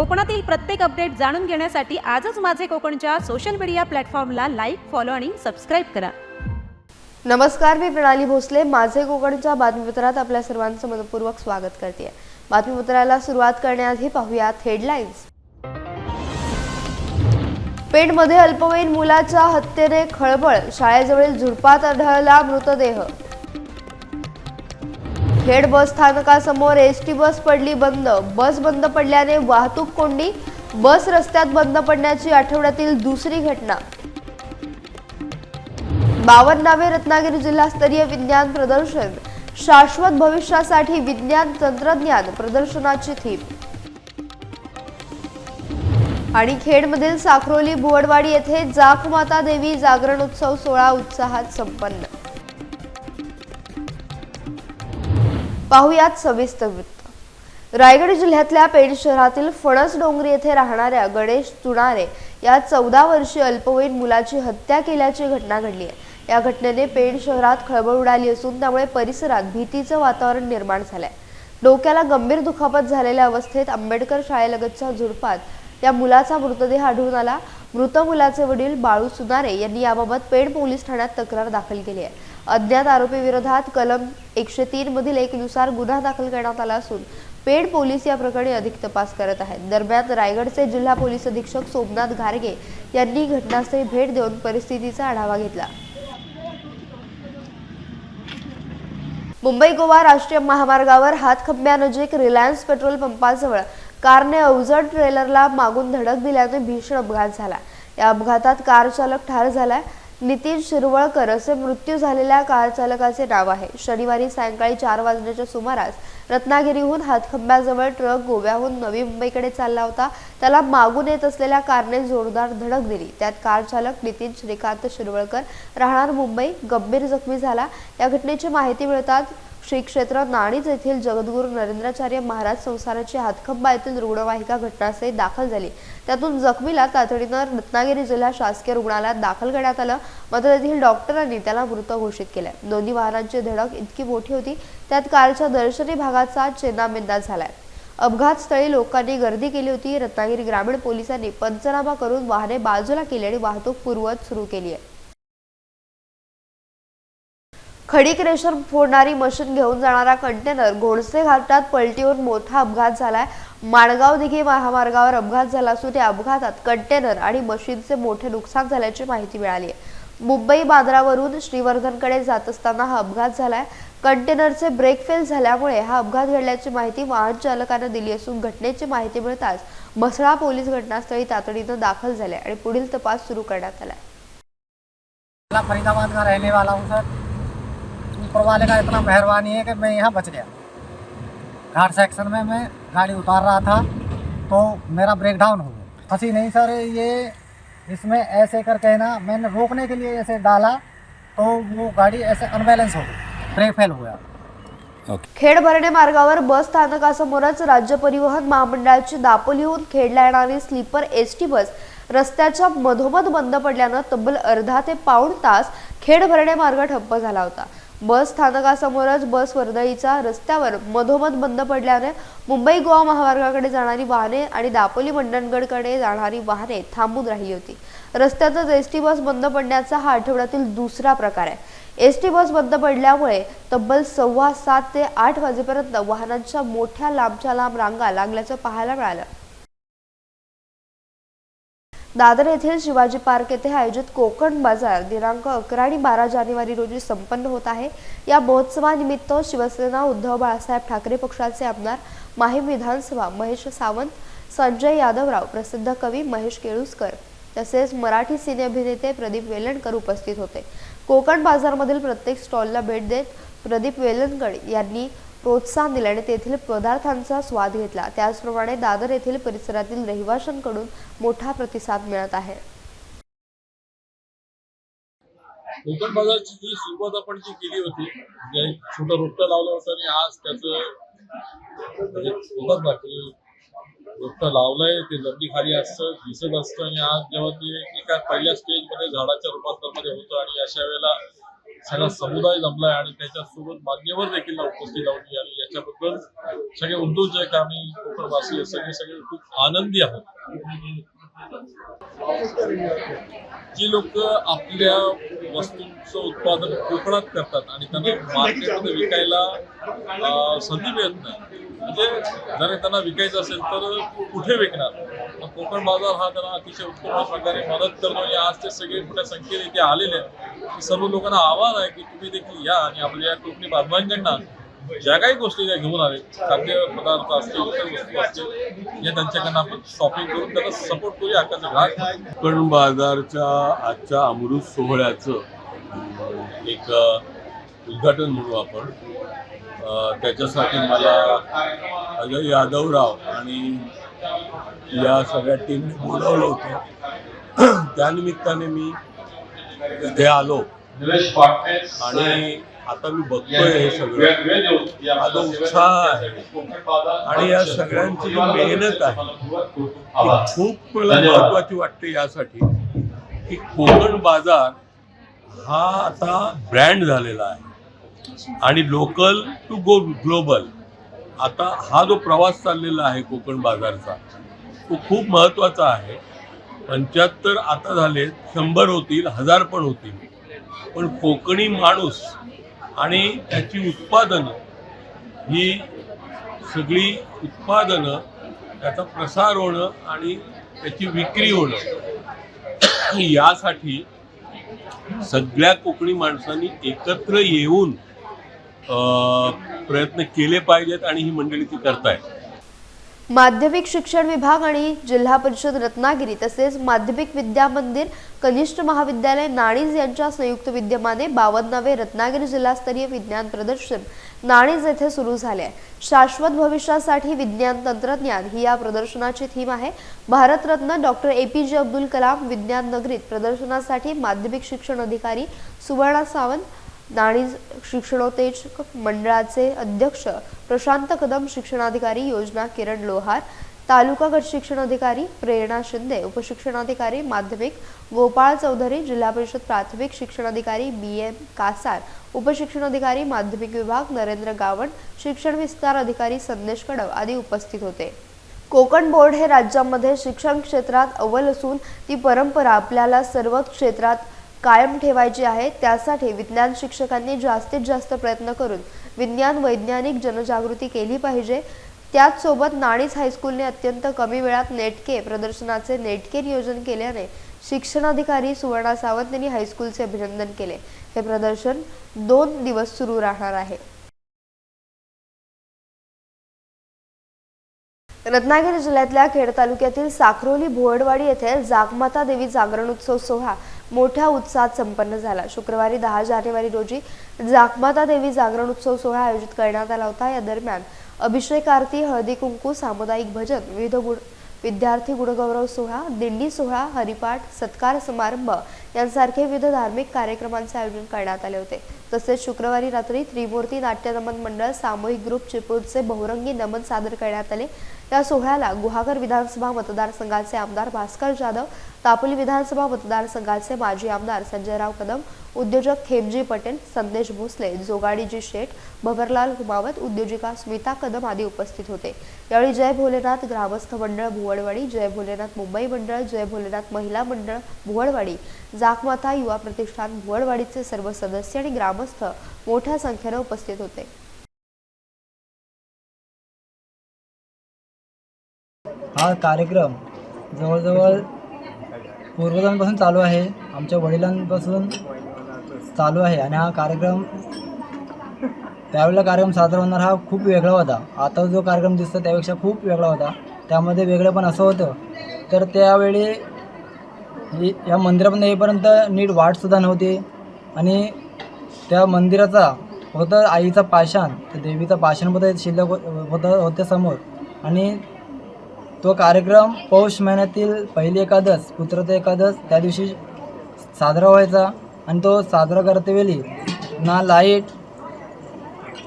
कोकणातील प्रत्येक अपडेट जाणून घेण्यासाठी आजच माझे कोकणच्या सोशल मीडिया प्लॅटफॉर्मला लाईक फॉलो आणि सबस्क्राईब करा. नमस्कार मी प्रणाली भोसले. माझे कोकणच्या बातमीपत्रात आपल्या सर्वांचं मनपूर्वक स्वागत करते. बातमीपत्राला सुरुवात करण्याआधी पाहूयात हेडलाईन्स पेणमध्ये अल्पवयीन मुलाच्या हत्येने खळबळ शाळेजवळील झुडपात आढळला मृतदेह. खेड बस स्थानकासमोर एस टी बस पडली बंद. बस बंद पडल्याने वाहतूक कोंडी बस रस्त्यात बंद पडण्याची आठवड्यातील दुसरी घटना. बावन्नावे रत्नागिरी जिल्हास्तरीय विज्ञान प्रदर्शन. शाश्वत भविष्यासाठी विज्ञान तंत्रज्ञान प्रदर्शनाची थीम. आणि खेडमधील साखरोली भुवडवाडी येथे जाखमाता देवी जागरण उत्सव सोहळा उत्साहात संपन्न. पाहुयात सविस्तर वृत्त. रायगड जिल्ह्यातल्या पेण शहरातील फणस डोंगरी येथे राहणाऱ्या गणेश चुणारे या चौदा वर्षीय अल्पवयीन मुलाची हत्या केल्याची घटना घडली आहे. या घटनेने पेण शहरात खळबळ उडाली असून त्यामुळे परिसरात भीतीचं वातावरण निर्माण झालंय. डोक्याला गंभीर दुखापत झालेल्या अवस्थेत आंबेडकर शाळेलगतच्या झुडपात या मुलाचा मृतदेह आढळून आला. मृत मुलाचे वडील बाळू सुनारे यांनी याबाबत पेण पोलीस ठाण्यात तक्रार दाखल केली आहे. अज्ञात आरोपी विरोधात कलम एकशे तीन मधील एक गुन्हा दाखल करण्यात आला असून पेड पोलीस या प्रकरणी अधिक तपास करत आहेत. दरम्यान रायगडचे जिल्हा पोलीस अधीक्षक सोमनाथ घारगे यांनी घटनास्थळी भेट देऊन परिस्थितीचा आढावा घेतला. मुंबई गोवा राष्ट्रीय महामार्गावर हातखंब्यानजीक रिलायन्स पेट्रोल पंपाजवळ कारने अवजड ट्रेलरला मागून धडक दिल्याने भीषण अपघात झाला. या अपघातात कार चालक ठार झालाय. नितीन शिरवळकर असे मृत्यू झालेल्या कार चालकाचे नाव आहे. शनिवारी सायंकाळी चार वाजण्याच्या सुमारास रत्नागिरीहून हातखंब्याजवळ ट्रक गोव्याहून नवी मुंबईकडे चालला होता. त्याला मागून येत असलेल्या कारने जोरदार धडक दिली. त्यात कार चालक नितीन श्रीकांत शिरवळकर राहणार मुंबई. गंभीर जखमी झाला. या घटनेची माहिती मिळतात श्री क्षेत्र नाणीज येथील जगद्गुरू नरेंद्राचार्य महाराज संस्थानाची हातखंबा येथील रुग्णवाहिका घटनास्थळी दाखल झाली. त्यातून जखमीला तातडीनं रत्नागिरी जिल्हा शासकीय रुग्णालयात दाखल करण्यात आलं. मात्र तेथील डॉक्टरांनी त्याला मृत घोषित केलं. दोन्ही वाहनांची धडक इतकी मोठी होती त्यात कारच्या दर्शनी भागाचा चेनामेंदा झालाय. अपघातस्थळी लोकांनी गर्दी केली होती. रत्नागिरी ग्रामीण पोलिसांनी पंचनामा करून वाहने बाजूला केली आणि वाहतूक पूर्वत सुरू केली आहे. खडी क्रेशर फोडणारी मशीन घेऊन जाणारा कंटेनर घोडसे घाटात पलटीवरून मोठा अपघात झालाय. माणगाव दिघी महामार्गावर अपघात झाला असून या अपघातात कंटेनर आणि मशीनचे मोठे नुकसान झाल्याची माहिती मिळाली आहे. मुंबई बांद्रावरून श्रीवर्धनकडे जात असताना हा अपघात झालाय. कंटेनरचे ब्रेक फेल झाल्यामुळे हा अपघात घडल्याची माहिती वाहन चालकानं दिली असून घटनेची माहिती मिळताच म्हसळा पोलीस घटनास्थळी तातडीनं दाखल झाले आणि पुढील तपास सुरू करण्यात आलाय. फरीदाबाद का रहने वाला हूँ सर ऊपर वाले का इतना मेहरबानी है कि मैं यहाँ बच गया। घाट सेक्शन में मैं गाड़ी उतार रहा था तो मेरा ब्रेक डाउन हो गया। फंसी नहीं सर ये इसमें ऐसे करके ना मैंने रोकने के लिए ऐसे डाला तो वो गाड़ी ऐसे अनबैलेंस हो गई ब्रेक फेल हो गया। खेड भरणे मार्गावर बस स्थानकासमोरच राज्य परिवहन महामंडळाची दापोलीहून खेडला येणारी स्लीपर एस टी बस रस्त्याच्या मधोमध बंद पडल्यानं तब्बल अर्धा ते पाऊण तास खेड भरणे मार्ग ठप्प झाला होता. बस स्थानकासमोरच बस वर्दळीचा रस्त्यावर मधोमध बंद पडल्याने मुंबई गोवा महामार्गाकडे जाणारी वाहने आणि दापोली मंडणगडकडे जाणारी वाहने थांबून राहिली होती. रस्त्यातच एस टी बस बंद पडण्याचा हा आठवड्यातील दुसरा प्रकार आहे. एस टी बस बंद पडल्यामुळे तब्बल सव्वा सात ते आठ वाजेपर्यंत वाहनांच्या मोठ्या लांबच्या लांब रांगा लागल्याचं पाहायला मिळालं. दादर येथील शिवाजी पार्क येथे आयोजित कोकण बाजार दिनांक अकरा आणि बारा जानेवारी रोजी संपन्न होत आहे. या महोत्सवानिमित्त शिवसेना उद्धव बाळासाहेब ठाकरे पक्षाचे आमदार माहीम विधानसभा महेश सावंत संजय यादवराव प्रसिद्ध कवी महेश केळुसकर तसेच मराठी सिने अभिनेते प्रदीप वेलणकर उपस्थित होते. कोकण बाजारमधील प्रत्येक स्टॉलला भेट देत प्रदीप वेलणकर यांनी प्रोत्साहन दिले आणि तेथील पदार्थांचा स्वाद घेतला. त्याचप्रमाणे दादर येथील परिसरातील रहिवाशांकडून मोठा प्रतिसाद मिळत आहे. कोकण बाजारची जी सुरुवात आपण जी केली होती म्हणजे एक छोटं रोपटं लावलं होतं आणि आज त्याचं म्हणजे सुरुवात बाकी रोपटं लावलंय. ते जमिनी खाली असतं दिसत असतं आणि आज जेव्हा ते एका पहिल्या स्टेजमध्ये झाडाच्या रूपांतरमध्ये होतं आणि अशा वेळेला सगळा समुदाय जमलाय आणि त्याच्यासोबत मान्यवर देखील उपस्थित लावली आणि याच्याबद्दल सगळे उद्योजक आम्ही कोकणवासी सगळे सगळे खूप आनंदी आहोत. जी लोक आपल्या वस्तूंचं उत्पादन कोकणात करतात आणि त्यांना मार्केटमध्ये विकायला संधी मिळत नाही. म्हणजे जर त्यांना विकायचं असेल तर कुठे विकणार? कोकण बाजार हा त्यांना अतिशय उत्तम प्रकारे मदत करतो. आणि आज ते सगळे मोठ्या संख्येने इथे आलेले आहेत. सर्व लोकांना आव्हान आहे की तुम्ही देखील या आणि आपल्या या कोकणी बांधवांकडनं ज्या काही गोष्टी त्या घेऊन आले. खाद्य पदार्थ असतील इतर वस्तू असतील या त्यांच्याकडनं आपण शॉपिंग करून त्याला सपोर्ट करूया. हक्काचं घाट. कोकण बाजारच्या आजच्या अमृत सोहळ्याचं एक उद्घाटन म्हणू आपण. त्याच्यासाठी मला अजय यादवराव आणि या सगळ्या टीमने बोलवलं होतं. त्यानिमित्ताने मी इथे आलो. आणि आता मी बघतोय हे सगळं. माझा उत्साह आहे. आणि या सगळ्यांची जी मेहनत आहे ती खूप मला महत्वाची वाटते यासाठी की कोकण बाजार हा आता ब्रँड झालेला आहे. आणि लोकल टू गो ग्लोबल आता हा जो प्रवास चाललेला आहे कोकण बाजारचा तो खूप महत्त्वाचा आहे. पंच्याहत्तर आता झाले शंभर होतील हजार पण होतील. पण कोकणी माणूस आणि त्याची उत्पादनं ही सगळी उत्पादनं त्याचा प्रसार होणं आणि त्याची विक्री होणं यासाठी सगळ्या कोकणी माणसांनी एकत्र येऊन प्रयत्न केले पाहिजेत आणि ही मंडळी ती करतायत. माध्यमिक शिक्षण विभाग आणि जिल्हा परिषद रत्नागिरी तसेच माध्यमिक विद्या मंदिर कनिष्ठ महाविद्यालय नाणीज यांच्या संयुक्त विद्यमाने बावन्नावे रत्नागिरी जिल्हास्तरीय विज्ञान प्रदर्शन नाणीज येथे सुरू झाले आहे. शाश्वत भविष्यासाठी विज्ञान तंत्रज्ञान ही या प्रदर्शनाची थीम आहे. भारतरत्न डॉक्टर ए पी जे अब्दुल कलाम विज्ञान नगरीत प्रदर्शनासाठी माध्यमिक शिक्षण अधिकारी सुवर्णा सावंत नाणीज शिक्षणोत्तेज मंडळाचे अध्यक्ष प्रशांत कदम शिक्षणाधिकारी योजना किरण लोहार तालुका गट शिक्षणाधिकारी प्रेरणा शिंदे उपशिक्षणाधिकारी माध्यमिक गोपाळ चौधरी जिल्हा परिषद प्राथमिक शिक्षणाधिकारी बी एम कासार उपशिक्षणाधिकारी माध्यमिक विभाग नरेंद्र गावण शिक्षण विस्तार अधिकारी संदेश कडव आदी उपस्थित होते. कोकण बोर्ड हे राज्यामध्ये शिक्षण क्षेत्रात अव्वल असून ती परंपरा आपल्याला सर्व क्षेत्रात कायम ठेवायची आहे. त्यासाठी विज्ञान शिक्षकांनी जास्तीत जास्त प्रयत्न करून विज्ञान वैज्ञानिक जनजागृती केली पाहिजे. त्याचसोबत नाणीच हायस्कूलने अत्यंत कमी वेळात नेटके प्रदर्शनाचे नेटके नियोजन केल्याने शिक्षणाधिकारी सुवर्णा सावंत यांनी हायस्कूलचे अभिनंदन केले. हे प्रदर्शन दोन दिवस सुरू राहणार आहे. रत्नागिरी जिल्ह्यातल्या खेड तालुक्यातील साखरोली भुवडवाडी येथे जागमाता देवी जागरण उत्सव सोहळा मोठ्या उत्साहात संपन्न झाला. शुक्रवारी दहा जानेवारी रोजी जागमाता देवी जागरण उत्सव सोहळा आयोजित करण्यात आला होता. या दरम्यान अभिषेक आरती हळदी कुंकू सामुदायिक भजन विविध गुण विद्यार्थी गुणगौरव सोहळा दिंडी सोहळा हरिपाठ सत्कार समारंभ यांसारखे विविध धार्मिक कार्यक्रमांचे आयोजन करण्यात आले होते. तसेच शुक्रवारी रात्री त्रिमूर्ती नाट्य नमन मंडळ सामूहिक ग्रुप चिपळूणचे बहुरंगी नमन सादर करण्यात आले. या सोहळ्याला गुहागर विधानसभा मतदारसंघाचे आमदार भास्कर जाधव तापोली विधानसभा मतदारसंघाचे माजी आमदार संजयराव कदम उद्योजक खेमजी पटेल संदेश भोसले जोगाडीजी शेठ भवरलाल हुमावत उद्योजिका स्मिता कदम आदी उपस्थित होते. यावेळी जय भोलेनाथ ग्रामस्थ मंडळ भुवळवाडी जय भोलेनाथ मुंबई मंडळ जय भोलेनाथ महिला मंडळ भुवळवाडी जाकमाता युवा प्रतिष्ठान भुवळवाडीचे सर्व सदस्य आणि ग्रामस्थ मोठ्या संख्येने उपस्थित होते. हा कार्यक्रम जवळजवळ पूर्वजांपासून चालू आहे. आमच्या वडिलांपासून चालू आहे आणि हा कार्यक्रम त्यावेळेला कार्यक्रम साजरा होणार हा खूप वेगळा होता. आता जो कार्यक्रम दिसतो त्यापेक्षा खूप वेगळा होता. त्यामध्ये वेगळं पण असं होतं. तर त्यावेळी या मंदिरापर्यंत येईपर्यंत नीट वाटसुद्धा नव्हती आणि त्या मंदिराचा होतं आईचा पाषाण. तर देवीचा पाषाण होतं शिल्लक होतं होत्या समोर. आणि तो कार्यक्रम पौष महिन्यातील पहिली एकादश पुत्रता एकादश त्या दिवशी साजरा व्हायचा आणि तो साजरा करतेवेळी ना लाइट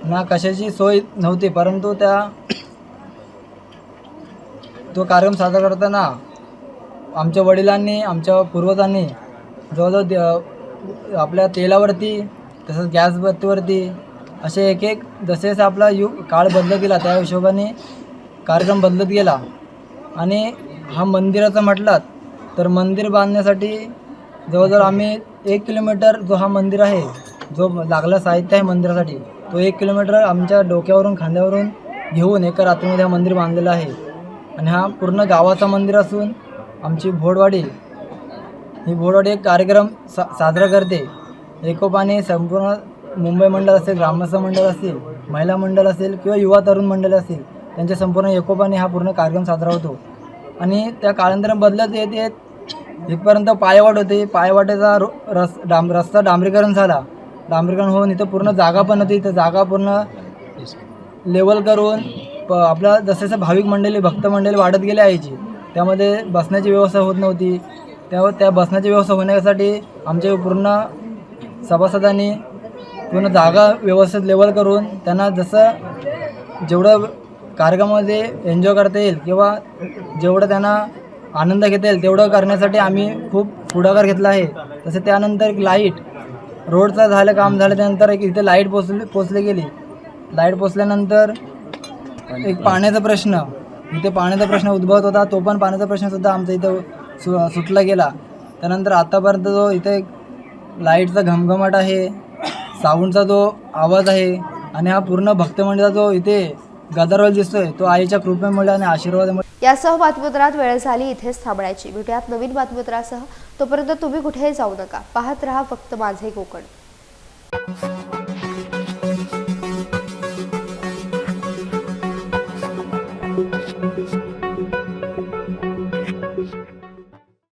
ना कशाची सोय नव्हती परंतु त्या तो कार्यक्रम साजरा करताना आमच्या वडिलांनी आमच्या पूर्वजांनी जवळजवळ आपल्या तेलावरती तसंच गॅस बत्तीवरती असे एक एक जसे जसे आपला यु काळ बदलत गेला त्या हिशोबाने कार्यक्रम बदलत गेला. आणि हा मंदिराचा म्हटलात तर मंदिर बांधण्यासाठी जवळजवळ आम्ही एक किलोमीटर जो हा मंदिर आहे जो लागला साहित्य आहे मंदिरासाठी तो एक किलोमीटर आमच्या डोक्यावरून खांद्यावरून घेऊन एका रात्रीमध्ये हा मंदिर बांधलेलं आहे. आणि हा पूर्ण गावाचा मंदिर असून आमची भोडवाडी ही भोडवाडी एक कार्यक्रम सा साजरा करते. एकोपाने संपूर्ण मुंबई मंडळ असेल ग्रामस्थ मंडळ असेल महिला मंडळ असेल किंवा युवा तरुण मंडळ असेल त्यांच्या संपूर्ण एकोपाने हा पूर्ण कार्यक्रम साजरा होतो. आणि त्या काळांतरानं बदलत येत येत इथपर्यंत पायवाट होती. पायवाटेचा रो रस डांब रस्ता डांबरीकरण झाला. डांबरीकरण होऊन इथं पूर्ण जागा पण होती. इथं जागा पूर्ण लेवल करून प आपला जसं जसं भाविक मंडळी भक्त मंडळी वाढत गेली यायची त्यामध्ये बसण्याची व्यवस्था होत नव्हती. त्या त्या बसण्याची व्यवस्था होण्यासाठी आमचे पूर्ण सभासदांनी पूर्ण जागा व्यवस्थित लेवल करून त्यांना जसं जेवढं कार्यक्रमामध्ये एन्जॉय करता येईल किंवा जेवढं त्यांना आनंद घेता येईल तेवढं करण्यासाठी आम्ही खूप पुढाकार घेतला आहे. तसे त्यानंतर एक लाइट रोडचं झालं काम झालं त्यानंतर एक इथे लाइट पोचली पोचली गेली. लाइट पोचल्यानंतर एक पाण्याचा प्रश्न इथे पाण्याचा प्रश्न उद्भवत होता तो पण पाण्याचा प्रश्नसुद्धा आमचा इथं सु सुटला गेला. त्यानंतर आतापर्यंत जो इथे लाईटचा घमघमाट आहे साऊंडचा जो आवाज आहे आणि हा पूर्ण भक्तमंडळाचा जो इथे गदारोळ दिसतोय. तो आईच्या कृपेमुळे आणि आशीर्वादामुळे यासह बातमीपत्रात वेळ झाली इथेच थांबण्याची. भेटूयात नवीन बातमीपत्रासह. तोपर्यंत तुम्ही कुठेही जाऊ नका. पाहत रहा फक्त माझे कोकण